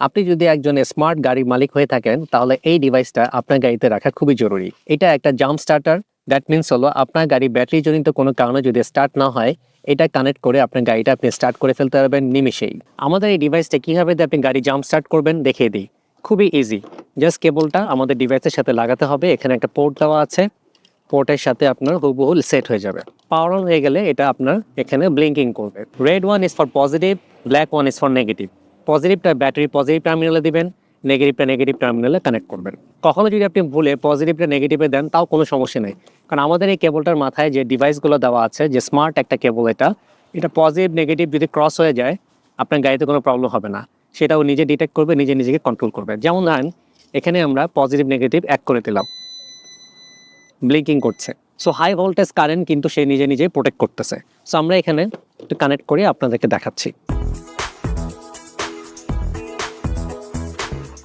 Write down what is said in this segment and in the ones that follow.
আপনি যদি একজন স্মার্ট গাড়ির মালিক হয়ে থাকেন, তাহলে এই ডিভাইসটা আপনার গাড়িতে রাখা খুবই জরুরি। এটা একটা জাম্প স্টার্টার দ্যাট মিনস হলো আপনার গাড়ি ব্যাটারি জনিত কোনো কারণে যদি স্টার্ট না হয়, এটা কানেক্ট করে আপনার গাড়িটা আপনি স্টার্ট করে ফেলতে পারবেন নিমিশেই আমাদের এই ডিভাইসটা কীভাবে আপনি গাড়ি জাম্প স্টার্ট করবেন দেখিয়ে দিই। খুবই ইজি জাস্ট কেবলটা আমাদের ডিভাইসের সাথে লাগাতে হবে। এখানে একটা পোর্ট দেওয়া আছে। পোর্টের সাথে আপনার হুবহু সেট হয়ে যাবে। পাওয়ার অন হয়ে গেলে এটা আপনার এখানে ব্লিঙ্কিং করবে। Red one is for positive black one is for negative পজিটিভটা battery positive টার্মিনালে দিবেন নেগেটিভটা নেগেটিভ টার্মিনালে কানেক্ট করবেন। কখনো যদি আপনি ভুলে পজিটিভটা নেগেটিভে দেন, তাও কোনো সমস্যা নেই। কারণ আমাদের এই কেবলটার মাথায় যে ডিভাইসগুলো দেওয়া আছে, যে স্মার্ট একটা কেবল এটা এটা পজিটিভ নেগেটিভ যদি ক্রস হয়ে যায়, আপনার গাড়িতে কোনো প্রবলেম হবে না। সেটাও নিজে ডিটেক্ট করবে, নিজে নিজেকে কন্ট্রোল করবে। যেমন ধরেন, এখানে আমরা পজিটিভ নেগেটিভ এক করে দিলাম। ব্লিঙ্কিং করছে। সো হাই ভোল্টেজ কারেন্ট কিন্তু সে নিজে নিজেই প্রোটেক্ট করতেছে। সো আমরা এখানে একটু কানেক্ট করে আপনাদেরকে দেখাচ্ছি।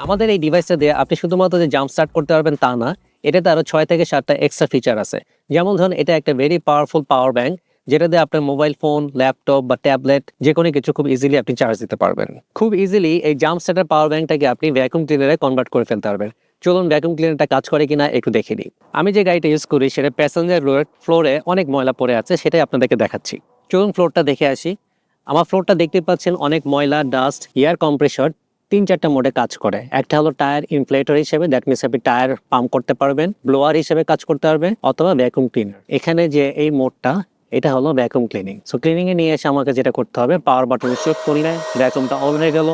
আমাদের এই ডিভাইসটা দিয়ে আপনি শুধুমাত্র যে জাম্প স্টার্ট করতে পারবেন তা না, এটাতে আরও ছয় থেকে সাতটা এক্সট্রা ফিচার আছে। যেমন ধরুন, এটা একটা ভেরি পাওয়ারফুল পাওয়ার ব্যাঙ্ক যেটা দিয়ে আপনার মোবাইল ফোন ল্যাপটপ বা ট্যাবলেট যে কোনো কিছু খুব ইজিলি আপনি চার্জ দিতে পারবেন। খুব ইজিলি এই জাম্প স্টার্টার পাওয়ার ব্যাংকটাকে আপনি ভ্যাকুম ক্লিনারে কনভার্ট করে ফেলতে পারবেন। চলুন ভ্যাকুম ক্লিনারটা কাজ করে কিনা একটু দেখে নিই। আমি যে গাড়িটা ইউজ করি, সেটা প্যাসেঞ্জার রোড ফ্লোরে অনেক ময়লা পড়ে আছে, সেটাই আপনাদেরকে দেখাচ্ছি। চলুন ফ্লোরটা দেখে আসি। আমার ফ্লোরটা দেখতে পাচ্ছেন অনেক ময়লা ডাস্ট এয়ার কম্প্রেসর তিন চারটা মোডে কাজ করে। একটা হলো টায়ার ইনফ্লেটর হিসেবে দ্যাট মিনস আপনি টায়ার পাম্প করতে পারবেন ব্লোয়ার হিসেবে কাজ করতে পারবে অথবা ভ্যাকুম ক্লিনার এখানে যে এই মোডটা, এটা হলো ভ্যাকুম ক্লিনিং সো ক্লিনিং এ নিয়ে এসে আমাকে যেটা করতে হবে পাওয়ার বাটন চেক করলে ভ্যাকুমটা অন হয়ে গেল।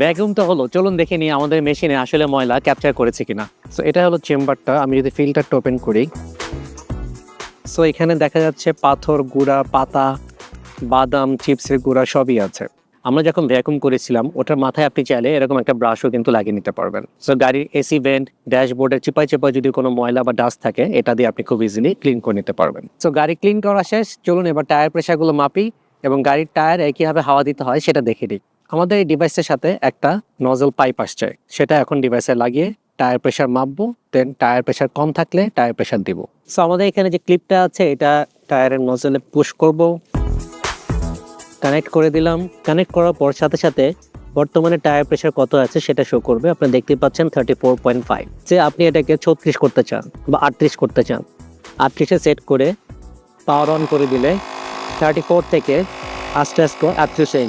ভ্যাকুমটা হলো, চলুন দেখে নিই আমাদের মেশিনে আসলে ময়লা ক্যাপচার করেছে কিনা। সো এটা হলো চেম্বারটা আমি যদি ফিল্টারটা ওপেন করি। সো এখানে দেখা যাচ্ছে পাথর, গুঁড়া, পাতা বাদাম, চিপসের গুঁড়া সবই আছে। আমরা যখন ভ্যাকুম করেছিলাম, ওটার মাথায় আপনি চাইলে এরকম একটা ব্রাশও কিন্তু লাগিয়ে নিতে পারবেন। সো গাড়ির এসি ভেন্ট ড্যাশবোর্ডের চিপাই চিপাই যদি কোনো ময়লা বা ডাস্ট থাকে, এটা দিয়ে আপনি খুব ইজিলি ক্লিন করে নিতে পারবেন। সো গাড়ি ক্লিন করা শেষ। চলুন এবার টায়ার প্রেশারগুলো মাপি এবং গাড়ির টায়ার কীভাবে হাওয়া দিতে হয়, সেটা দেখে দিই। আমাদের এই ডিভাইসের সাথে একটা নজল পাইপ আসছে। সেটা এখন ডিভাইসে লাগিয়ে টায়ার প্রেশার মাপবো দেন টায়ার প্রেশার কম থাকলে টায়ার প্রেশার দিব। সো আমাদের এখানে যে ক্লিপটা আছে, এটা টায়ারের নজলে পুশ করব। কানেক্ট করে দিলাম। কানেক্ট করার পর সাথে সাথে বর্তমানে টায়ার প্রেশার কত আছে সেটা শো করবে। আপনি দেখতে পাচ্ছেন থার্টি ফোর পয়েন্ট ফাইভ যে আপনি এটাকে ছত্রিশ করতে চান বা আটত্রিশ করতে চান, আটত্রিশে সেট করে পাওয়ার অন করে দিলে থার্টি ফোর থেকে আস্তে আস্তে আটত্রিশ হয়ে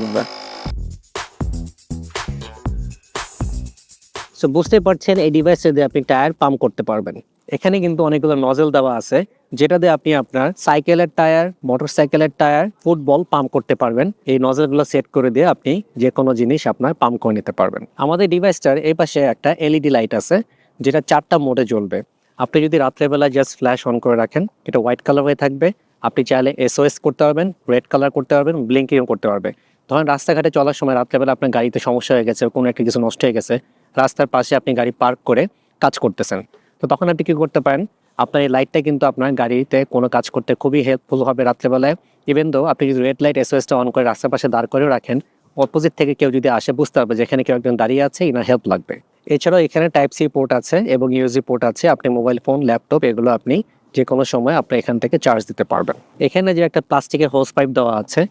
সো বুঝতে পারছেন, এই ডিভাইসে দিয়ে আপনি টায়ার পাম্প করতে পারবেন। এখানে কিন্তু অনেকগুলো নজেল দেওয়া আছে, যেটা দিয়ে আপনি আপনার সাইকেলের টায়ার মোটর সাইকেলের টায়ার ফুটবল পাম্প করতে পারবেন। এই নজেলগুলো সেট করে দিয়ে আপনি যে কোনো জিনিস আপনার পাম্প করে নিতে পারবেন। আমাদের ডিভাইসটার এই পাশে একটা এলইডি লাইট আছে, যেটা চারটা মোডে জ্বলবে। আপনি যদি রাত্রেবেলা জাস্ট ফ্ল্যাশ অন করে রাখেন, এটা হোয়াইট কালার হয়ে থাকবে। আপনি চাইলে এসওএস করতে পারবেন রেড কালার করতে পারবেন ব্লিঙ্কিংও করতে পারবে। ধরেন রাস্তাঘাটে চলার সময় রাত্রেবেলা আপনার গাড়িতে সমস্যা হয়ে গেছে, কোনো একটা কিছু নষ্ট হয়ে গেছে রাস্তার পাশে আপনি গাড়ি পার্ক করে কাজ করতেছেন। তো তখন আপনি কি করতে পারেন? আপনার এই লাইটটা কিন্তু আপনার গাড়িতে কোনো কাজ করতে খুবই হেল্পফুল হবে রাত্রেবেলায়। ইভেন দো আপনি যদি রেড লাইট এসওএসটা অন করে রাস্তার পাশে দাঁড় করেও রাখেন অপোজিট থেকে কেউ যদি আসে, বুঝতে পারবে যেখানে কেউ একজন দাঁড়িয়ে আছে, ইনার হেল্প লাগবে। এছাড়াও এখানে টাইপ সি পোর্ট আছে এবং ইউএসবি পোর্ট আছে। আপনি মোবাইল ফোন ল্যাপটপ এগুলো আপনি যে কোনো সময় আপনি এখান থেকে চার্জ দিতে পারবেন। এখানে যে একটা প্লাস্টিকের হোস পাইপ দেওয়া আছে,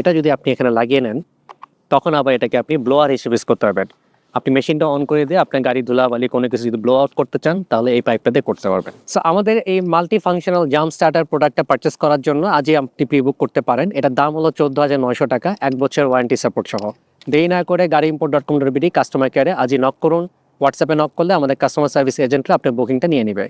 এটা যদি আপনি এখানে লাগিয়ে নেন, তখন আবার এটাকে আপনি ব্লোয়ার হিসেবে ইউজ করতে পারবেন। আপনি মেশিনটা অন করে দিয়ে আপনার গাড়ি ধুলাবালি, কোনো কিছু যদি ব্লো আউট করতে চান, তাহলে এই পাইপটা দিয়ে করতে পারবেন। সো আমাদের এই মাল্টি ফাংশনাল জাম স্টার্টার প্রোডাক্টটা পারচেস করার জন্য আজই আপনি প্রি বুক করতে পারেন। এটার দাম হলো চোদ্দ হাজার নয়শো টাকা, এক বছর ওয়ারেন্টি সাপোর্ট সহ। দেরি না করে গাড়ি import dot com dot BD customer কেয়ারে আজই নক করুন। হোয়াটসঅ্যাপে নক করলে আমাদের কাস্টমার সার্ভিস এজেন্টরা আপনার বুকিংটা নিয়ে নেবে।